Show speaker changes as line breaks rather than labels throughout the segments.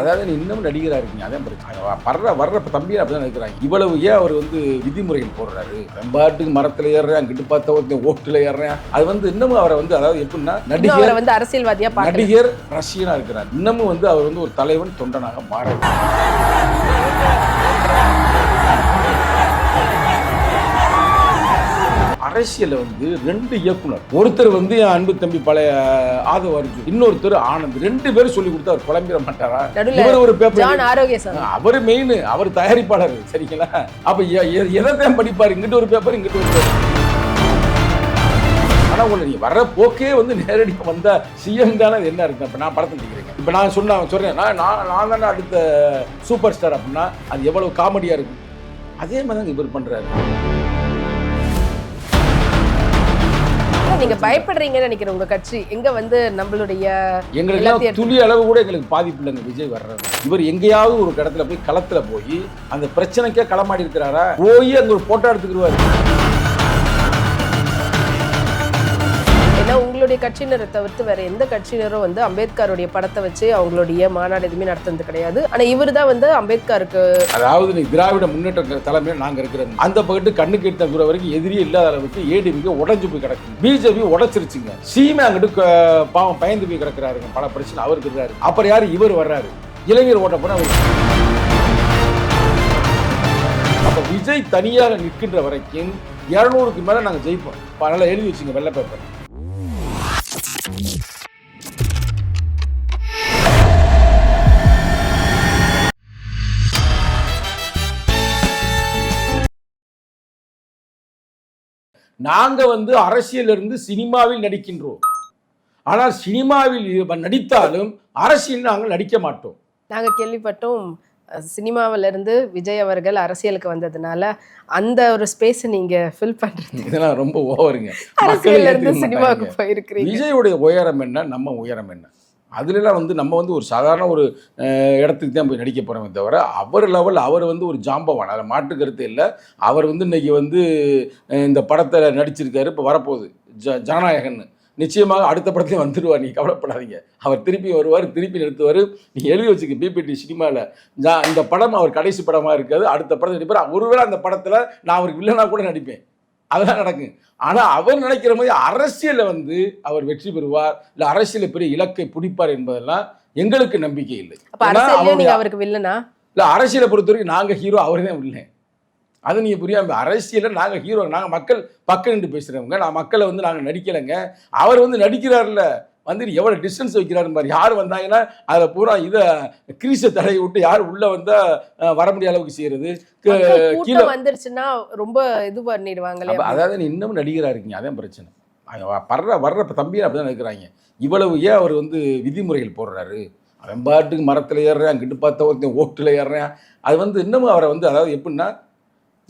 அதாவது இன்னும் நடிகரா இருக்கீங்க. அதான் பிரச்சனை. வர்ற வர்ற தம்பி அப்படிதான் நினைக்கிறாங்க. இவ்வளவு ஏன் அவர் வந்து விதிமுறைகள் போடுறாரு? வெம்பாட்டுக்கு மரத்துல ஏறுறேன் அங்கிட்டு பார்த்த ஒருத்தன் ஓட்டுல ஏறுறேன். அது வந்து இன்னமும் அவரை வந்து அதாவது எப்படின்னா நடிகர்
வந்து அரசியல்வாதியா
நடிகர் ரஷ்யனா இருக்கிறார். இன்னமும் வந்து அவர் வந்து ஒரு தலைவன் தொண்டனாக மாற அரசியல்ல வந்து ரெண்டு இயக்குனர் ஒருத்தர் வந்து என் அன்பு தம்பி பழைய ஆதவ அர்ஜுன் இன்னொருத்தர் ஆனந்த் ரெண்டு பேரும் சொல்லி கொடுத்து அவர் குழம்பிட மாட்டாரா? இவர் ஒரு பேப்பர் அவர் மெயின் அவர் தயாரிப்பாளர் சரிங்களா? அப்ப எ- எ- எதைத்தான் படிப்பார்? இங்கிட்டு ஒரு பேப்பர் இங்கிட்டு ஒரு பேப்பர் ஆனா உங்களை நீங்க வர்ற போக்கே வந்து நேரடியாக வந்தா சிஎம் தானே என்ன இருக்கு? இப்ப நான் படத்தில் நிற்கிறேங்க இப்ப நான் சொன்ன சொல்றேன் நான் நான் நான் தானே அடுத்த சூப்பர் ஸ்டார் அப்படின்னா அது எவ்வளவு காமெடியா இருக்கும்? அதே மாதிரி தான் இவர் பண்றாரு.
நீங்க பயப்படுறீங்கன்னு நினைக்கிறேன் உங்க கட்சி. எங்க வந்து நம்மளுடைய
எங்களுக்கு துளி அளவு கூட எங்களுக்கு பாதிப்பு இல்லைங்க விஜய் வர்றது இவர் எங்கேயாவது ஒரு இடத்துல போய் களத்துல போய் அந்த பிரச்சனைக்கே களமாடி இருக்கிறாரா? போய் அங்க ஒரு போட்டோ எடுத்துக்கிடுவாரு
ஏன்னா கட்சியினரை தவிர்த்து வேற எந்த கட்சியினரும் வந்து அம்பேத்கருடைய படத்தை வச்சு அவங்களுடைய மாநாடு எதுவுமே நடத்துனது கிடையாது. ஆனா இவர் தான் வந்து அம்பேத்கருக்கு
அதாவது நீ திராவிட முன்னேற்ற தலைமையில் நாங்க இருக்கிறோம். அந்த பக்கத்து கண்ணுக்கு எட்ட தூரம் வரைக்கும் எதிரியே இல்லாத அளவுக்கு ஏடிஎம்கே உடஞ்சு போய் கிடக்கு. பிஜேபி உடைச்சிருச்சுங்க. சீமை அங்கிட்டு பாவம் பயந்து போய் கிடக்குறாருங்க. பல பிரச்சனை அவருக்கு இருக்காரு அப்புறம் யாரு? இவர் வர்றாரு. இளைஞர் ஓட்ட போன அவர் அப்ப விஜய் தனியாக நிற்கின்ற வரைக்கும் இருநூறுக்கு மேல நாங்க ஜெயிப்போம். அதனால எழுதி வச்சுங்க வெள்ளை பேப்பர் நாங்க வந்து அரசியல் இருந்து சினிமாவில் நடிக்கின்றோம். ஆனால் சினிமாவில் நடித்தாலும் அரசியல் நாங்கள் நடிக்க மாட்டோம்.
நாங்க கேள்விப்பட்டோம் அஹ், சினிமாவுல இருந்து விஜய் அவர்கள் அரசியலுக்கு வந்ததுனால அந்த ஒரு ஸ்பேஸ் நீங்க ஃபில் பண்றது
இதெல்லாம் ரொம்ப ஓவருங்க ஏத்துக்க
சினிமாவுக்கு. போயிருக்கிறீங்க.
விஜயோடைய உயரம் என்ன நம்ம உயரம் என்ன? அதுலலாம் வந்து நம்ம வந்து ஒரு சாதாரண ஒரு இடத்துக்கு தான் போய் நடிக்க போகிறோமே தவிர அவர் லெவல் அவர் வந்து ஒரு ஜாம்பவான். அதில் மாற்று கருத்து இல்லை. அவர் வந்து இன்னைக்கு வந்து இந்த படத்தில் நடிச்சிருக்காரு. இப்போ வரப்போகுது. ஜ ஜனநாயகன் நிச்சயமாக அடுத்த படத்துலேயும் வந்துடுவார் நீ கவலைப்படாதீங்க. அவர் திருப்பி வருவார் திருப்பி நிறுத்துவார். நீ எழுதி வச்சுக்க பிபிடி சினிமாவில் ஜா இந்த படம் அவர் கடைசி படமாக இருக்காது. அடுத்த படத்தை நடிப்பார். ஒருவேளை அந்த படத்தில் நான் அவருக்கு இல்லைனா கூட நடிப்பேன். அதெல்லாம் நடக்கும் ஆனால் அவர் நினைக்கிற மாதிரி அரசியலில் வந்து அவர் வெற்றி பெறுவார் இல்லை அரசியலில் பெரிய இலக்கை பிடிப்பார் என்பதெல்லாம் எங்களுக்கு நம்பிக்கை இல்லை.
அவருக்கு வில்லனா?
இல்லை அரசியலை பொறுத்த வரைக்கும் நாங்கள் ஹீரோ அவரே தான் இல்லை அது நீங்கள் புரியாம அரசியலில் நாங்கள் ஹீரோ நாங்கள் மக்கள் பக்கம் நின்று பேசுகிறவங்க நான் மக்களை வந்து நாங்கள் நடிக்கலைங்க. அவர் வந்து நடிக்கிறார்ல வந்து எவ்வளோ டிஸ்டன்ஸ் வைக்கிறாரு பாரு. யார் வந்தாங்கன்னா அதில் பூரா இதை கிரீஸை தடவி விட்டு யார் உள்ளே வந்தால் வர முடியாத அளவுக்கு செய்கிறது கீழே
வந்துருச்சுன்னா ரொம்ப இது பண்ணிடுவாங்களே
அதாவது இன்னமும் நடிகராக இருக்கீங்க. அதான் பிரச்சனை. அவன் வர்ற தம்பி அப்படிதான் இருக்கிறாங்க இவ்வளவு ஏன் அவர் வந்து விதிமுறைகள் போடுறாரு? அவன் பாட்டுக்கு மரத்தில் ஏறுறேன் அங்கிட்டு பார்த்த ஒருத்தன் ஓட்டுல ஏறுறேன். அது வந்து இன்னமும் அவரை வந்து அதாவது எப்படின்னா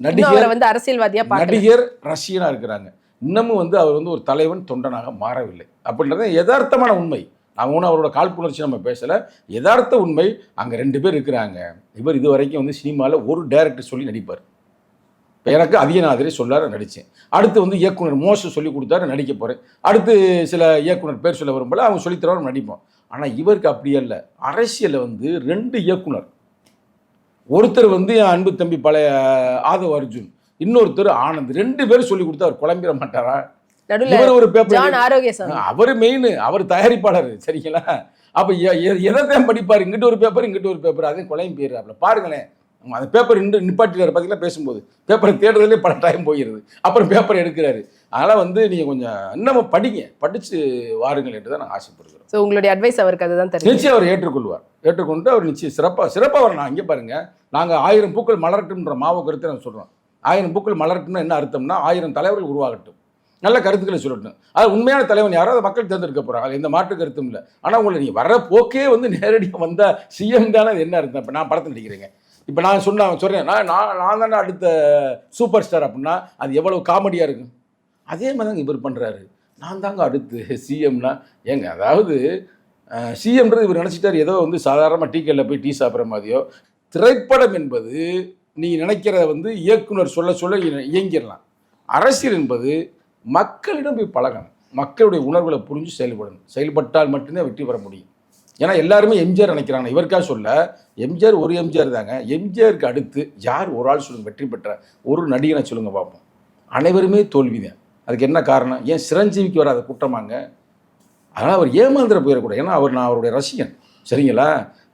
நடிகர்
வந்து அரசியல்வாதியா
நடிகர் ரஷ்யனா இருக்கிறாங்க. இன்னமும் வந்து அவர் வந்து ஒரு தலைவன் தொண்டனாக மாறவில்லை. அப்படின்றது யதார்த்தமான உண்மை. நான் ஒன்றும் அவரோட காழ்ப்புணர்ச்சி நம்ம பேசலை. யதார்த்த உண்மை அங்கே ரெண்டு பேர் இருக்கிறாங்க. இவர் இது வரைக்கும் வந்து சினிமாவில் ஒரு டேரக்டர் சொல்லி நடிப்பார். இப்போ எனக்கு அதிகநாதரே சொல்லார் நடித்தேன் அடுத்து வந்து இயக்குனர் மோசம் சொல்லி கொடுத்தாரு நடிக்க போகிறேன் அடுத்து சில இயக்குனர் பேர் சொல்ல வரும்போது அவங்க சொல்லித்தரவரும் நடிப்போம். ஆனால் இவருக்கு அப்படி அல்ல. அரசியலில் வந்து ரெண்டு இயக்குனர். ஒருத்தர் வந்து என் அன்பு தம்பி பழைய ஆதவ அர்ஜுன். இன்னொருத்தர் ஆனந்த். ரெண்டு பேரும் சொல்லி கொடுத்து அவர் குழம்பிட மாட்டாரா? இவர் ஒரு பேப்பர் அவர் மெயின் அவர் தயாரிப்பாளர் சரிங்களா? அப்ப எதைத்தான் படிப்பார்? இங்கிட்டு ஒரு பேப்பர் இங்கிட்டு ஒரு பேப்பர் அதையும் குழம்பு போயிடுறாப்புல. பாருங்களேன் அந்த பேப்பர் நின்று நிப்பாட்டிடுறாரு பார்த்தீங்களா பேசும்போது. பேப்பரை தேடுறதுலேயே பல டைம் போயிடுது அப்புறம் பேப்பர் எடுக்கிறாரு. அதனால் வந்து நீங்கள் கொஞ்சம் இன்னமும் படிங்க. படித்து வாருங்கள் என்று தான் நான் ஆசைப்படுகிறோம்.
சோ உங்களுடைய அட்வைஸ் அவருக்கு அதுதான் தெரியும்
நிச்சயம் அவர் ஏற்றுக்கொள்வார். ஏற்றுக்கொண்டு அவர் நிச்சயம் சிறப்பாக சிறப்பாக வரணும் இங்கே பாருங்க நாங்கள் ஆயிரம் பூக்கள் மலரட்டும்ன்ற மாவு கருத்தை நான் சொல்கிறோம் ஆயிரம் பூக்கள் மலரட்டும்னா என்ன அர்த்தம்னா ஆயிரம் தலைவர்கள் உருவாகட்டும். நல்ல கருத்துக்களை சொல்லட்டும். அது உண்மையான தலைவன் யாரோ அதை மக்கள் தேர்ந்தெடுக்க போகிறாங்க எந்த மாற்று கருத்தும் இல்லை. ஆனால் உங்களை நீங்கள் வர போக்கே வந்து நேரடியாக வந்தால் சிஎம் தானே அது என்ன அர்த்தம்? இப்போ நான் படத்தில் நடிக்கிறேங்க. இப்போ நான் சொன்ன சொல்கிறேன் நான் நான் நான் தானே அடுத்த சூப்பர் ஸ்டார் அப்படின்னா அது எவ்வளோ காமெடியாக இருக்கும்? அதே மாதிரி தாங்க இவர் பண்ணுறாரு நான் தாங்க அடுத்து சிஎம்னா ஏங்க அதாவது சிஎம்ன்றது இவர் நினச்சிட்டார் ஏதோ வந்து சாதாரணமாக டீ போய் டீ சாப்பிட்ற மாதிரியோ. திரைப்படம் என்பது நீ நினைக்கிறத வந்து இயக்குனர் சொல்ல சொல்ல இயங்கிடலாம். அரசியல் என்பது மக்களிடம் போய் பழகணும். மக்களுடைய உணர்வுகளை புரிஞ்சு செயல்படணும். செயல்பட்டால் மட்டும்தான் வெற்றி பெற முடியும். ஏன்னா எல்லாருமே எம்ஜிஆர் நினைக்கிறாங்க. இவருக்கா சொல்ல எம்ஜிஆர் ஒரு எம்ஜிஆர் தாங்க. எம்ஜிஆருக்கு அடுத்து யார் ஒரு ஆள் சொல்லுங்க வெற்றி பெற்ற ஒரு நடிகனை சொல்லுங்க பார்ப்போம். அனைவருமே தோல்விதான். அதுக்கு என்ன காரணம்? ஏன் சிரஞ்சீவிக்கு வராத குற்றமாங்க அதனால் அவர் ஏமாந்திர போயிடக்கூடாது. ஏன்னா அவர் நான் அவருடைய ரசிகன். சரிங்களா?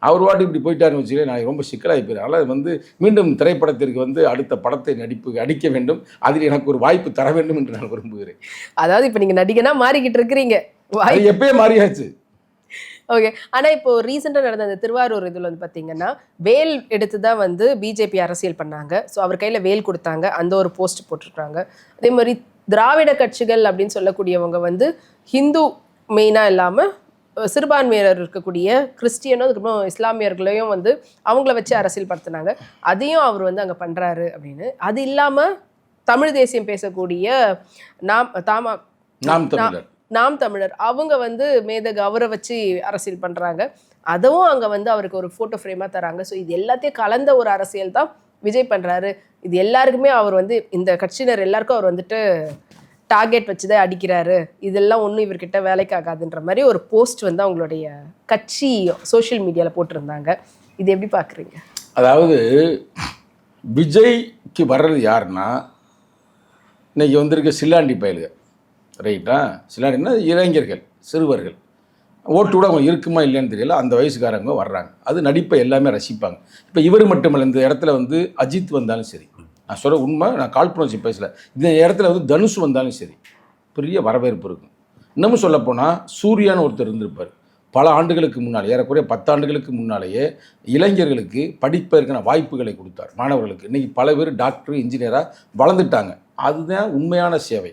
அவர் வாட்டி இப்படி போயிட்டாருன்னு வச்சுக்கல நான் ரொம்ப சிக்கலாகி போயிடுறேன். அதனால் வந்து மீண்டும் திரைப்படத்திற்கு வந்து அடுத்த படத்தை நடிப்பு அடிக்க வேண்டும். அதில் எனக்கு ஒரு வாய்ப்பு தர வேண்டும் என்று நான் விரும்புகிறேன்.
அதாவது இப்ப நீங்க நடிகனா மாறிக்கிட்டு இருக்கிறீங்க.
எப்பயே மாறியாச்சு.
ஓகே. ஆனா இப்போ ரீசெண்டா நடந்த அந்த திருவாரூர் இதுல வந்து பாத்தீங்கன்னா வேல் எடுத்து தான் வந்து பிஜேபி அரசியல் பண்ணாங்க. ஸோ அவர் கையில வேல் கொடுத்தாங்க. அந்த ஒரு போஸ்ட் போட்டிருக்காங்க. அதே மாதிரி திராவிட கட்சிகள் அப்படின்னு சொல்லக்கூடியவங்க வந்து ஹிந்து மெயினா இல்லாம அஹ், சிறுபான்மையினர் இருக்கக்கூடிய கிறிஸ்டியனும் அதுக்கப்புறம் இஸ்லாமியர்களையும் வந்து அவங்கள வச்சு அரசியல் படுத்தினாங்க அதையும் அவர் வந்து அங்க பண்றாரு அப்படின்னு. அது இல்லாம தமிழ் தேசியம் பேசக்கூடிய நாம் தாமா
நாம் தமிழர்.
நாம் தமிழர். அவங்க வந்து மேதகு அவரை வச்சு அரசியல் பண்றாங்க. அதுவும் அங்க வந்து அவருக்கு ஒரு போட்டோ ஃப்ரேமா தராங்க. ஸோ இது எல்லாத்தையும் கலந்த ஒரு அரசியல் தான் விஜய் பண்றாரு. இது எல்லாருக்குமே அவர் வந்து இந்த கட்சியினர் எல்லாருக்கும் அவர் வந்துட்டு டார்கெட் வச்சு தான் அடிக்கிறாரு. இதெல்லாம் ஒன்றும் இவர்கிட்ட வேலைக்கு ஆகாதுன்ற மாதிரி ஒரு போஸ்ட் வந்து அவங்களுடைய கட்சி சோஷியல் மீடியாவில் போட்டிருந்தாங்க. இது எப்படி பார்க்குறீங்க?
அதாவது விஜய்க்கு வர்றது யாருன்னா இன்றைக்கி வந்திருக்க சில்லாண்டி பயலுக. ரைட்டா சில்லாண்டினா இளைஞர்கள் சிறுவர்கள். ஓட்டு கூட அவங்க இருக்குமா இல்லைன்னு தெரியல. அந்த வயசுக்காரங்க வர்றாங்க. அது நடிப்பை எல்லாமே ரசிப்பாங்க. இப்போ இவர் மட்டுமல்ல இந்த இடத்துல வந்து அஜித் வந்தாலும் சரி. நான் சொல்ல உண்மை நான் காழ்ப்புணர்ச்சி பேசல. இந்த இடத்துல வந்து தனுஷ் வந்தாலும் சரி பெரிய வரவேற்பு இருக்கும். இன்னமும் சொல்லப்போனால் சூர்யான்னு ஒருத்தர் இருந்திருப்பார். பல ஆண்டுகளுக்கு முன்னால் ஏறக்குறைய பத்தாண்டுகளுக்கு முன்னாலேயே இளைஞர்களுக்கு படிப்பதற்கான வாய்ப்புகளை கொடுத்தார் மாணவர்களுக்கு. இன்றைக்கி பல பேர் டாக்டர் இன்ஜினியராக வளர்ந்துட்டாங்க. அதுதான் உண்மையான சேவை.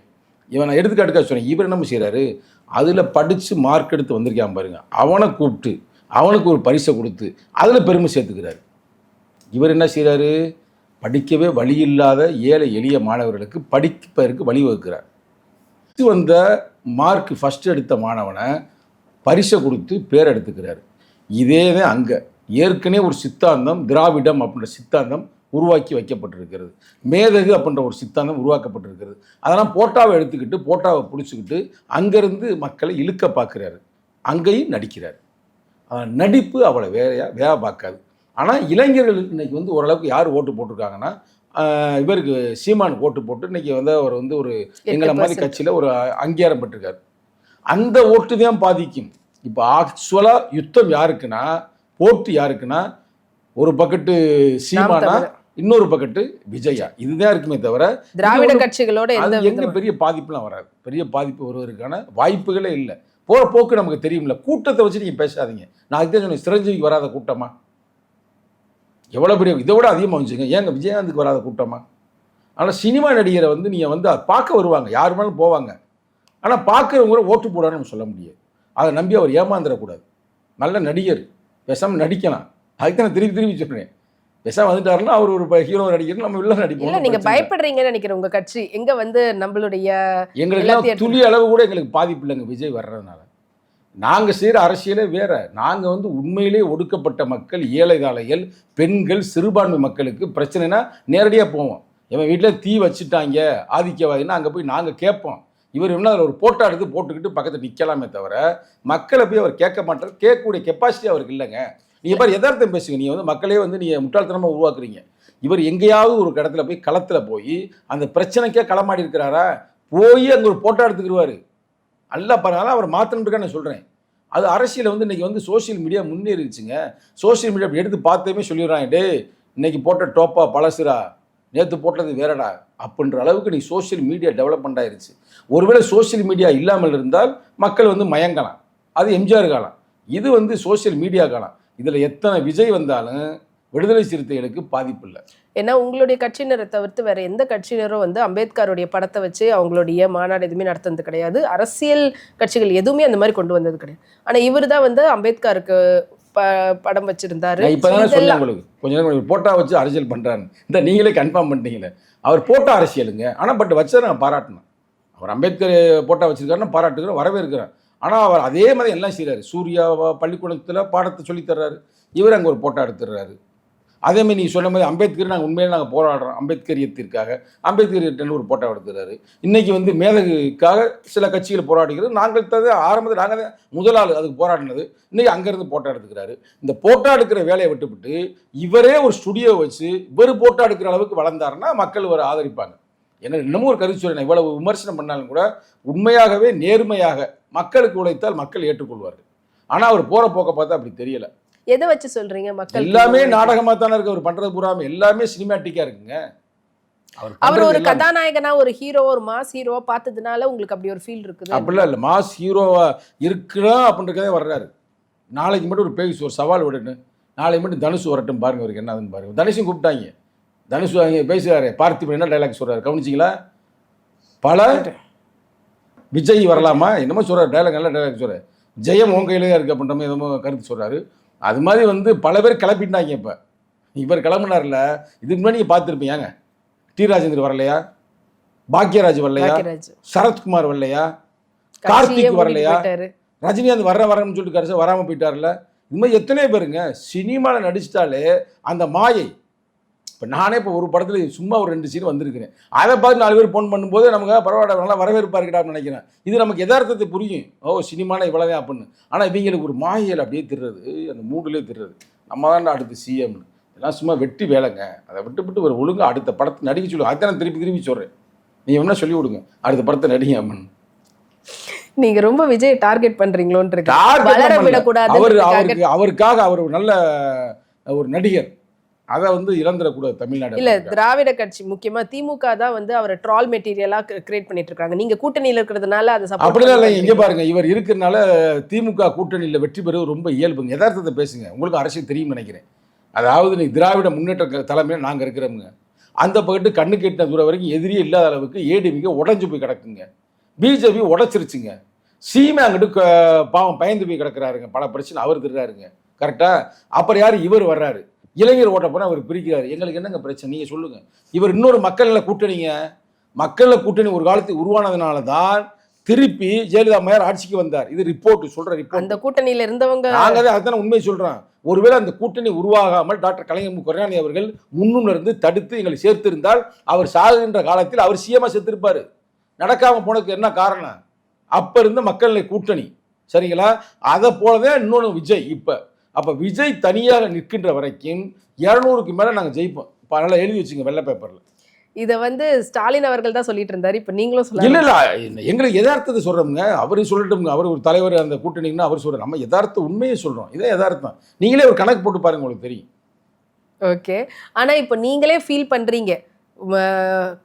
இவன் நான் எடுத்துக்காட்டுக்காக சொன்னேன் இவர் என்ன செய்கிறாரு அதில் படித்து மார்க் எடுத்து வந்திருக்கான் பாருங்க. அவனை கூப்பிட்டு அவனுக்கு ஒரு பரிசை கொடுத்து அதில் பெருமை சேர்த்துக்கிறாரு. இவர் என்ன செய்கிறாரு படிக்கவே வழி இல்லாத ஏழை எளிய மாணவர்களுக்கு படிப்பதற்கு வழிவகுக்கிறார் இது வந்த மார்க் ஃபஸ்ட் எடுத்த மாணவனை பரிசை கொடுத்து பேர் எடுத்துக்கிறார். இதே தான் அங்கே. ஏற்கனவே ஒரு சித்தாந்தம் திராவிடம் அப்படின்ற சித்தாந்தம் உருவாக்கி வைக்கப்பட்டிருக்கிறது. மேதகு அப்படின்ற ஒரு சித்தாந்தம் உருவாக்கப்பட்டிருக்கிறது. அதெல்லாம் போட்டாவை எடுத்துக்கிட்டு போட்டாவை பிடிச்சிக்கிட்டு அங்கேருந்து மக்களை இழுக்க பார்க்குறாரு. அங்கேயும் நடிக்கிறார். நடிப்பு அவளை வேறையாக வேலை பார்க்காது. ஆனால் இளைஞர்கள் இன்னைக்கு வந்து ஓரளவுக்கு யார் ஓட்டு போட்டிருக்காங்கன்னா இவருக்கு சீமானுக்கு ஓட்டு போட்டு இன்னைக்கு வந்து அவர் வந்து ஒரு எங்களை மாதிரி
8%.
கட்சியில் ஒரு அங்கீகாரம் பெற்றிருக்காரு. அந்த ஓட்டு தான் பாதிக்கும். இப்போ ஆக்சுவலாக யுத்தம் யாருக்குன்னா போட்டி யாருக்குன்னா ஒரு பக்கெட்டு சீமானா. இன்னொரு பக்கெட்டு விஜயா. இதுதான் இருக்குமே தவிர
திராவிட கட்சிகளோட
எங்க பெரிய பாதிப்புலாம் வராது. பெரிய பாதிப்பு வருவதற்கான வாய்ப்புகளே இல்லை. போகிற போக்கு நமக்கு தெரியும்ல. கூட்டத்தை வச்சு நீங்கள் பேசாதீங்க. நான் அதுக்கு தான் சொன்னேன் சிரஞ்சீவிக்கு வராத கூட்டமா? எவ்வளோ பெரிய இதை விட அதிகமாக வந்துச்சுங்க. ஏங்க விஜயகாந்துக்கு வராத கூட்டமா? ஆனால் சினிமா நடிகரை வந்து நீங்கள் வந்து அதை பார்க்க வருவாங்க. யார் வேணாலும் போவாங்க. ஆனால் பார்க்குறவங்க கூட ஓட்டு போடான்னு நம்ம சொல்ல முடியாது. அதை நம்பி அவர் ஏமாந்துடக்கூடாது. நல்ல நடிகர். பேசாமல் நடிக்கலாம். அதுக்கு நான் திருப்பி திருப்பி சொல்கிறேன் பேசாம வந்துட்டாருன்னா அவர் ஒரு ஹீரோ நடிகர் நம்ம வில்லன் நடிப்போம்.
இல்ல
ஒண்ணும்
நீங்க
பிரச்சனை இல்லை.
பயப்படுறீங்கன்னு நினைக்கிறேன் உங்க கட்சி. எங்க வந்து நம்மளுடைய
எங்களுக்கு துளி அளவு கூட எங்களுக்கு பாதிப்பு இல்லைங்க. விஜய் வர்றதுனால. நாங்கள் செய்கிற அரசியலே வேற. நாங்கள் வந்து உண்மையிலே ஒடுக்கப்பட்ட மக்கள் ஏழைதாளைகள் பெண்கள் சிறுபான்மை மக்களுக்கு பிரச்சனைனா நேரடியாக போவோம். என் வீட்டில் தீ வச்சுட்டாங்க ஆதிக்கவாதின்னா அங்கே போய் நாங்கள் கேட்போம். இவர் என்ன அதில் ஒரு போட்டோ எடுத்து போட்டுக்கிட்டு பக்கத்தில் நிற்கலாமே தவிர மக்களை போய் அவர் கேட்க மாட்டார் கேட்கக்கூடிய கெப்பாசிட்டி அவருக்கு இல்லைங்க. நீங்கள் பாரு எதார்த்தம் பேசுங்க. நீங்கள் வந்து மக்களே வந்து நீங்கள் முட்டாள்தனமாக உருவாக்குறீங்க. இவர் எங்கேயாவது ஒரு இடத்துல போய் களத்தில் போய் அந்த பிரச்சனைக்கே களமாடி இருக்கிறாரா? போய் அங்கே ஒரு போட்டோ எடுத்துக்கிடுவார் நல்லா பரவாயில்ல அவர் மாற்றணுன்றக்காக நான் சொல்கிறேன் அது அரசியல் வந்து இன்றைக்கி வந்து சோஷியல் மீடியா முன்னேறிடுச்சுங்க. சோஷியல் மீடியா எடுத்து பார்த்தேமே சொல்லிடுறான் டே இன்றைக்கி போட்ட டோப்பா பழசுரா நேற்று போட்டது வேறடா அப்படின்ற அளவுக்கு நீ சோஷியல் மீடியா டெவலப்மெண்ட் ஆயிருச்சு. ஒருவேளை சோஷியல் மீடியா இல்லாமல் இருந்தால் மக்கள் வந்து மயங்கலாம். அது எம்ஜிஆர் காலம். இது வந்து சோஷியல் மீடியா காலம். இதில் எத்தனை விஜய் வந்தாலும் விடுதலை சிறுத்தைகளுக்கு பாதிப்பு இல்லை.
ஏன்னா உங்களுடைய கட்சியினரை தவிர்த்து வேற எந்த கட்சியினரும் வந்து அம்பேத்கருடைய படத்தை வச்சு அவங்களுடைய மாநாடு எதுவுமே நடத்துனது கிடையாது. அரசியல் கட்சிகள் எதுவுமே அந்த மாதிரி கொண்டு வந்தது கிடையாது. ஆனா இவர் தான் வந்து அம்பேத்கருக்கு படம் வச்சிருந்தாரு.
கொஞ்ச நேரம் போட்டா வச்சு அரசியல் பண்ணுறான்னு இந்த நீங்களே கன்ஃபார்ம் பண்ணிட்டீங்களே. அவர் போட்டா அரசியலுங்க. ஆனால் பட் வச்சதை நான் பாராட்டணும். அவர் அம்பேத்கர் போட்டா வச்சிருக்காருன்னு பாராட்டுக்கிறேன் வரவேற்கிறேன். ஆனால் அவர் அதே மாதிரி எல்லாம் செய்கிறாரு சூர்யா பள்ளிக்கூடத்தில் பாடத்தை சொல்லித் தர்றாரு. இவர் அங்கே ஒரு போட்டோ எடுத்துடுறாரு. அதே மாதிரி நீ சொன்ன மாதிரி அம்பேத்கர் நாங்கள் உண்மையிலே நாங்கள் போராடுறோம் அம்பேத்கரியத்திற்காக. அம்பேத்கர் ஒரு போட்டோ எடுத்துறாரு இன்றைக்கி வந்து மேதகுக்காக சில கட்சிகள் போராடுகிறது. நாங்கள் தான் ஆரம்பத்தில் நாங்கள் தான் முதல் ஆள் அதுக்கு போராடினது. இன்றைக்கி அங்கேருந்து போட்டோ எடுத்துக்கிறாரு. இந்த போட்டோ எடுக்கிற வேலையை விட்டுவிட்டு இவரே ஒரு ஸ்டுடியோ வச்சு இவர் போட்டோ எடுக்கிற அளவுக்கு வளர்ந்தாருன்னா மக்கள் இவரை ஆதரிப்பாங்க. ஏன்னா இன்னமும் ஒரு கருத்து சொல்றேன். இவ்வளவு விமர்சனம் பண்ணாலும் கூட உண்மையாகவே நேர்மையாக மக்களுக்கு உழைத்தால் மக்கள் ஏற்றுக்கொள்வார்கள். ஆனால் அவர் போகிற போக்க பார்த்தா அப்படி தெரியலை.
எதை வச்சு சொல்றீங்க மக்கள்
எல்லாமே நாடகமாக தானே இருக்கு. அவர் பண்ணுறது பூராம எல்லாமே சினிமேட்டிக்காக இருக்குங்க. அவர் பண்றது
ஒரு கதாநாயகனா ஒரு ஹீரோ ஒரு மாஸ் ஹீரோவா பார்த்ததுனால உங்களுக்கு அப்படி ஒரு ஃபீல் இருக்குது.
அப்படிலாம் இல்லை. மாஸ் ஹீரோவா இருக்கிறோம் அப்படின்றதே வர்றாரு. நாளைக்கு மட்டும் ஒரு பேசி ஒரு சவால் விடணும் நாளைக்கு மட்டும் தனுஷ் வரட்டும் பாருங்க. அவருக்கு என்னதுன்னு பாருங்க. தனுஷும் கூப்பிட்டாங்க. தனுஷ் அங்கே பேசுகிறாரு பார்த்திபன் என்ன டைலாக் சொல்றாரு? கவனிச்சிங்களா? பல விஜய் வரலாமா? என்னமோ சொல்றாரு. டைலாக் நல்ல டைலாக் சொல்றாரு. ஜெயம் உன் கையிலே இருக்கு அப்படின்ற மாதிரி என்னமோ கருத்து சொல்றாரு. அது மாதிரி வந்து பல பேர் கிளப்பிட்டாங்க இப்போ. இவர் கிளம்புனார்ல இதுக்கு முன்னாடி நீங்கள் பார்த்துருப்பீங்க டி ராஜேந்தர் வரலையா? பாக்யராஜ் வரலையா? சரத்குமார் வரலையா? கார்த்திக் வரலையா. ரஜினிகாந்த் வர வரணும்னு சொல்லிட்டு கடைசி வராமல் போயிட்டார்ல. இது மாதிரி எத்தனை பேருங்க சினிமாவில் நடிச்சிட்டாலே அந்த மாயை இப்போ நானே இப்போ ஒரு படத்தில் சும்மா ஒரு ரெண்டு சீன் வந்திருக்கிறேன். அதை பார்த்து நாலு பேர் ஃபோன் பண்ணும்போது நமக்கு பரவாயில்ல நல்லா வரவேற்பா இருக்கடான்னு நினைக்கிறேன். இது நமக்கு யதார்த்தத்தை புரியும். ஓ சினிமானா இவ்வளோதான் அப்படின்னு. ஆனால் இவங்களுக்கு ஒரு மாயையில் அப்படியே திருறது அந்த மூடுலேயே திருறது நம்ம தான் அடுத்து சிஎம்னு இதெல்லாம் சும்மா வெட்டி வேலைங்க. அதை விட்டு விட்டு ஒரு ஒழுங்கா அடுத்த படத்தை நடிக்க சொல்லுங்க அதான் நான் திருப்பி திருப்பி சொல்கிறேன் நீ வேணா சொல்லி கொடுங்க. அடுத்த படத்தை நடிங்க அப்படின்னு
நீங்க ரொம்ப விஜய் டார்கெட் பண்றீங்களோன்னு.
அவர் அவருக்கு அவருக்காக அவர் நல்ல ஒரு நடிகர். அதை வந்து இழந்துடக்கூடாது தமிழ்நாடு
இல்ல திராவிட கட்சி முக்கியமா திமுக தான் வந்து அவரை ட்ரால் மெட்டீரியலா கிரியேட் பண்ணிட்டு இருக்காங்க. நீங்க கூட்டணியில இருக்கிறதுனால அதை
அப்படிலாம் இல்லை இங்கே பாருங்க இவர் இருக்கிறனால திமுக கூட்டணியில் வெற்றி பெறுவது ரொம்ப இயல்புங்க. யதார்த்தத்தை பேசுங்க. உங்களுக்கு அரசியல் தெரியும் நினைக்கிறேன். அதாவது நீ திராவிட முன்னேற்ற தலைமையில் நாங்கள் இருக்கிறோமுங்க. அந்த பக்கத்து கண்ணு கெட்டின தூரம் வரைக்கும் எதிரியே இல்லாத அளவுக்கு ஏடிமிக்க உடஞ்சு போய் கிடக்குங்க. பிஜேபி உடைச்சிருச்சுங்க. சீமை அங்கிட்டு பாவம் பயந்து போய் கிடக்குறாருங்க. பல பிரச்சனை அவர் திருறாருங்க கரெக்டா? அப்புறம் யார்? இவர் வர்றாரு. இளைஞர் ஓட்ட போனால் அவர் பிரிக்கிறாரு. எங்களுக்கு என்னங்க பிரச்சனை? நீங்கள் சொல்லுங்க. இவர் இன்னொரு மக்கள்ல கூட்டணிங்க. மக்கள்ல கூட்டணி ஒரு காலத்துக்கு உருவானதுனால தான் திருப்பி ஜெயலலிதா மேயர் ஆட்சிக்கு வந்தார். இது ரிப்போர்ட் சொல்ற ரிப்போர்ட்
அந்த கூட்டணியில இருந்தவங்க
நாங்க தான் அதுதானே உண்மை சொல்றோம். ஒருவேளை அந்த கூட்டணி உருவாகாமல் டாக்டர் கலைஞர் மு. கருணாநிதி அவர்கள் முன்னுணர்ந்து தடுத்து எங்களை சேர்த்திருந்தால் அவர் சாகுகின்ற காலத்தில் அவர் சிஎம்மா செத்திருப்பாரு. நடக்காம போனதுக்கு என்ன காரணம்? அப்ப இருந்த மக்கள் கூட்டணி. சரிங்களா? அதை போலதான் இன்னொன்று விஜய் இப்ப. அப்ப விஜய் தனியாக நிற்கின்ற வரைக்கும் இரநூறுக்கு மேல நாங்க ஜெயிப்போம். இப்ப நல்லா எழுதி வச்சுங்க வெள்ளை பேப்பர்ல
இத வந்து ஸ்டாலின் அவர்கள் தான் சொல்லிட்டு இருந்தாரு. இப்ப நீங்களும்
இல்ல
சொல்லலாம்
இல்ல எங்களுக்கு யதார்த்தத்தை சொல்றோம்ங்க. அவர் சொல்லட்டும்ங்க. அவர் ஒரு தலைவர் அந்த கூட்டணின்னா அவர் சொல்றாரு நம்ம யதார்த்த உண்மையை சொல்றோம். இதே யதார்த்தம் நீங்களே ஒரு கணக்கு போட்டு பாருங்க உங்களுக்கு தெரியும்.
ஓகே ஆனா இப்ப நீங்களே ஃபீல் பண்றீங்க. உம்,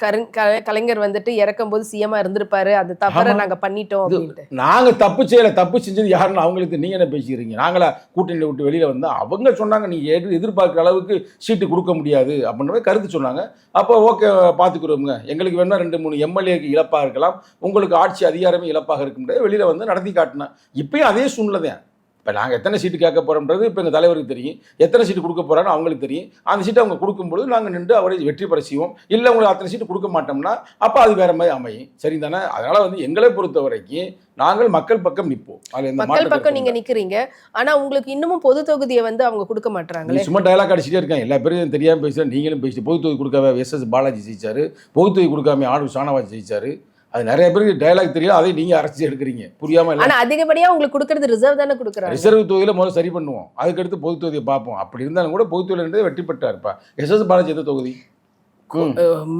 கருண்- க- கலைஞர் வந்துட்டு இறக்கும் போது சிஎம்மா இருந்திருப்பாரு. அது
ஆமா.
நாங்க பண்ணிட்டோம் அப்படின்ட்டு.
நாங்க தப்பு செய்யல தப்பு செஞ்சது யாருன்னு அவங்களுக்கு நீங்க என்ன பேசிக்கிறீங்க? நாங்களா கூட்டணியை விட்டு வெளியில வந்தா அவங்க சொன்னாங்க நீங்க எதிர் எதிர்பார்க்குற அளவுக்கு சீட்டு கொடுக்க முடியாது அப்படின்ற கருத்து சொன்னாங்க. அப்போ ஓகே பார்த்துக்கிறோமுங்க எங்களுக்கு வேணா ரெண்டு மூணு எம்எல்ஏக்கு இழப்பாக இருக்கலாம். உங்களுக்கு ஆட்சி அதிகாரமே இழப்பாக இருக்க முடியாது. வெளியில வந்து நடத்தி காட்டினேன் இப்பயும் அதே சூழ்நிலை தான் இப்போ நாங்கள் எத்தனை சீட்டு கேட்க போகிறோம்ன்றது இப்போ எங்கள் தலைவருக்கு தெரியும். எத்தனை சீட்டு கொடுக்க போகிறான்னு அவங்களுக்கு தெரியும். அந்த சீட்டை அவங்க கொடுக்கும்பொழுது நாங்கள் நின்று அவரை வெற்றி பெற செய்வோம் இல்லை உங்களுக்கு அத்தனை சீட்டு கொடுக்க மாட்டோம்னா அப்போ அது வேற மாதிரி அமையும். சரிதானே? அதனால் வந்து எங்களை பொறுத்த வரைக்கும் நாங்கள் மக்கள் பக்கம் நிற்போம்.
மக்கள் பக்கம் நீங்க. நிக்கிறீங்க. ஆனா உங்களுக்கு இன்னமும் பொது தொகுதியை வந்து அவங்க கொடுக்க
நீ
மாட்டாங்களே
சும்மா டயலாக் அடிச்சுட்டே இருக்காங்க. எல்லா பேரும் தெரியாமல் பேசுகிறேன் நீங்களும் பேசிட்டு பொது தொகுதி கொடுக்காம எஸ் எஸ் பாலாஜி ஜெயிச்சாரு. பொது தொகுதி கொடுக்காம ஆடு சாணவாஜ் ஜெயிச்சாரு. அது நிறைய பேருக்கு டயலாக் தெரியல அதை நீங்கள் அரசு எடுக்கிறீங்க. புரியாமல் இல்லை?
ஆனா அதிகப்படியா உங்களுக்கு கொடுக்கறது ரிசர்வ் தானே கொடுக்குறாங்க?
ரிசர்வ் தொகுதியில் முதல்ல சரி பண்ணுவோம். அதுக்கடுத்து பொது தொகுதியை பார்ப்போம். அப்படி இருந்தாலும் கூட பொது தொகுதியில் வெற்றி பெற்றாருப்பா எஸ் எஸ் பாலாஜி எந்த தொகுதி?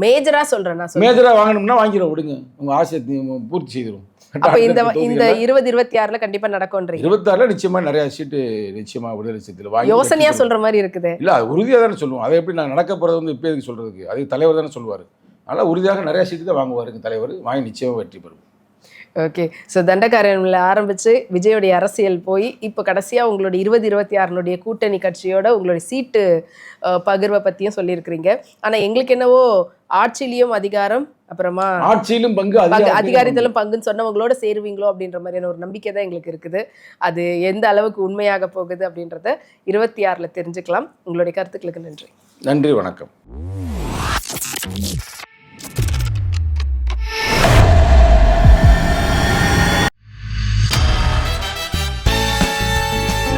மேஜரா சொல்றேன்
மேஜராக வாங்கணும்னா வாங்கிட விடுங்க. உங்கள் ஆசையை தி- பூர்த்தி செய்திடும்
அப்ப இந்த இந்த இருபது இருபத்தி ஆறுல கண்டிப்பா நடக்கும்ன்றீங்க.
இருபத்தாறுல நிச்சயமா நிறைய சீட்டு நிச்சயமா விடுதலை சீட்டில் வாங்கி
யோசனையா சொல்ற மாதிரி இருக்குது.
இல்ல அது உறுதியாக தானே சொல்லுவோம். அதை எப்படி நான் நடக்க போகிறது வந்து இப்போ எதுக்கு சொல்கிறதுக்கு அது தலைவர் தானே சொல்லுவார். அதனால் உறுதியாக நிறைய சீட்டு தான் வாங்குவாருங்க தலைவர். வாங்கி நிச்சயமாக வெற்றி பெறும்
ஓகே ஸோ தண்டகாரன்ல ஆரம்பிச்சு விஜயோடைய அரசியல் போய் இப்போ கடைசியா உங்களோட இருபது இருபத்தி ஆறுனுடைய கூட்டணி கட்சியோட உங்களுடைய சீட்டு பகிர்வை பத்தியும் சொல்லியிருக்கிறீங்க. ஆனா எங்களுக்கு என்னவோ ஆட்சியிலையும் அதிகாரம் அப்புறமா
ஆட்சியிலும் பங்கு.
அதிகாரத்திலும் பங்குன்னு சொன்னவங்களோட சேருவீங்களோ அப்படின்ற மாதிரியான ஒரு நம்பிக்கை தான் எங்களுக்கு இருக்குது. அது எந்த அளவுக்கு உண்மையாக போகுது அப்படின்றத இருபத்தி ஆறுல தெரிஞ்சுக்கலாம். உங்களுடைய கருத்துக்களுக்கு நன்றி.
நன்றி வணக்கம்.